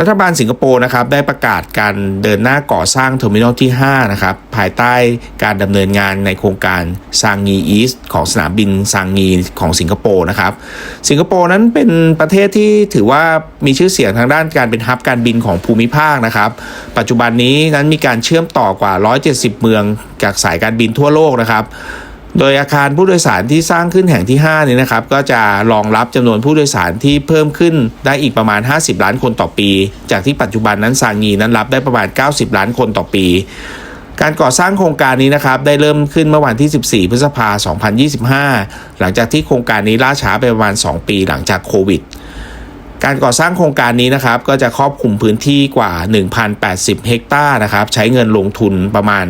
รัฐบาลสิงคโปร์นะครับได้ประกาศการเดินหน้าก่อสร้างเทอร์มินอลที่5นะครับภายใต้การดำเนินงานในโครงการซางงีอีสของสนามบินซางงีของสิงคโปร์นะครับสิงคโปร์นั้นเป็นประเทศที่ถือว่ามีชื่อเสียงทางด้านการเป็นฮับการบินของภูมิภาคนะครับ ปัจจุบันนี้นั้นมีการเชื่อมต่อกว่า 170 เมืองจากสายการบินทั่วโลกนะครับ โดยอาคารผู้โดยสารที่สร้างขึ้นแห่งที่5นี้นะครับก็จะรองรับจำนวนผู้โดยสารที่เพิ่มขึ้นได้อีกประมาณ 50 ล้านคนต่อปี จากที่ปัจจุบันนั้นซางงีนั้นรับได้ประมาณ 90 ล้านคนต่อปี การก่อสร้างโครงการนี้นะครับได้เริ่มขึ้นเมื่อวันที่ 14 พฤษภาคม 2025 หลังจากที่โครงการนี้ล่าช้าไปประมาณ 2 ปีหลังจากโควิด การก่อสร้างโครงการนี้นะครับก็จะครอบคลุมพื้นที่กว่า 1,080 เฮกตาร์นะครับใช้เงินลงทุนประมาณ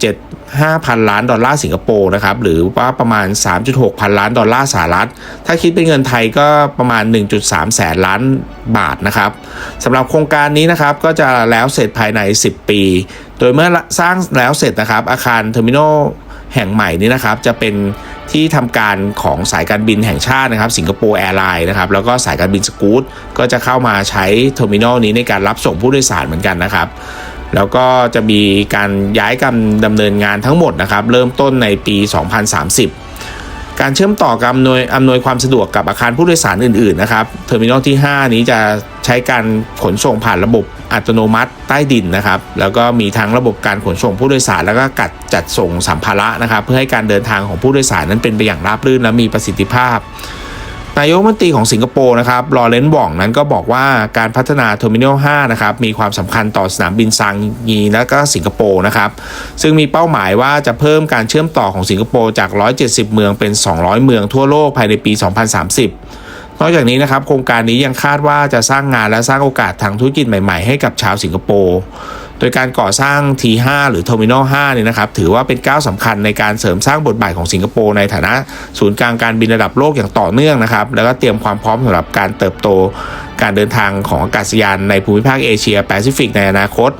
4.75 พันล้านดอลลาร์สิงคโปร์นะครับหรือว่าประมาณ 3.6 พันล้านดอลลาร์สหรัฐ ถ้าคิดเป็นเงินไทยก็ประมาณ 1.3 แสนล้านบาทนะครับสำหรับโครงการนี้นะครับก็จะแล้วเสร็จภายใน 10 ปี โดยเมื่อสร้างแล้วเสร็จนะครับอาคารเทอร์มินอลแห่งใหม่นี้นะครับจะเป็น ที่ทำการของสายการบินแห่งชาตินะครับสิงคโปร์แอร์ไลน์นะครับแล้วก็สายการบินสกู๊ตก็จะเข้ามาใช้เทอร์มินอลนี้ในการรับส่งผู้โดยสารเหมือนกันนะครับแล้วก็จะมีการย้ายการดำเนินงานทั้งหมดนะครับ เริ่มต้นในปี 2030 การเชื่อมต่อกับอำนวยอำนวยความสะดวกกับอาคารผู้โดยสารอื่น ๆ นะครับ เทอร์มินอลที่ 5 นี้จะใช้การขนส่งผ่านระบบ อัตโนมัติใต้ดินนะครับ แล้วก็มีทั้งระบบการขนส่งผู้โดยสาร แล้วก็กัดจัดส่งสัมภาระนะครับ เพื่อให้การเดินทางของผู้โดยสารนั้นเป็นไปอย่างราบรื่นและมีประสิทธิภาพ นายกรัฐมนตรีของสิงคโปร์นะครับลอเรนซ์บองนั้นก็บอกว่าการพัฒนาเทอร์มินอล5นะครับมีความสำคัญต่อสนามบินซางงีและก็สิงคโปร์นะครับซึ่งมีเป้าหมายว่าจะเพิ่มการเชื่อมต่อของสิงคโปร์จาก 170 เมืองเป็น 200 เมืองทั่วโลกภายในปี 2030 นอกจากนี้นะครับโครงการนี้ยังคาดว่าจะสร้างงานและสร้างโอกาสทางธุรกิจใหม่ๆ ให้กับชาวสิงคโปร์โดยการก่อสร้าง T5 หรือ Terminal 5เนี่ยนะครับถือว่าเป็นก้าวสำคัญในการเสริมสร้างบทบาทของสิงคโปร์ในฐานะศูนย์กลางการบินระดับโลกอย่างต่อเนื่องนะครับ แล้วก็เตรียมความพร้อมสำหรับการเติบโต การเดินทางของอากาศยานในภูมิภาคเอเชียแปซิฟิกในอนาคต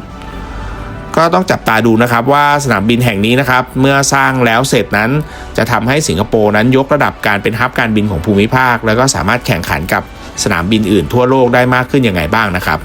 ก็ต้องจับตาดูนะครับว่าสนามบินแห่งนี้นะครับเมื่อสร้างแล้วเสร็จนั้น จะทำให้สิงคโปร์นั้นยกระดับการเป็นฮับการบินของภูมิภาค แล้วก็สามารถแข่งขันกับสนามบินอื่นทั่วโลกได้มากขึ้นยังไงบ้างนะครับ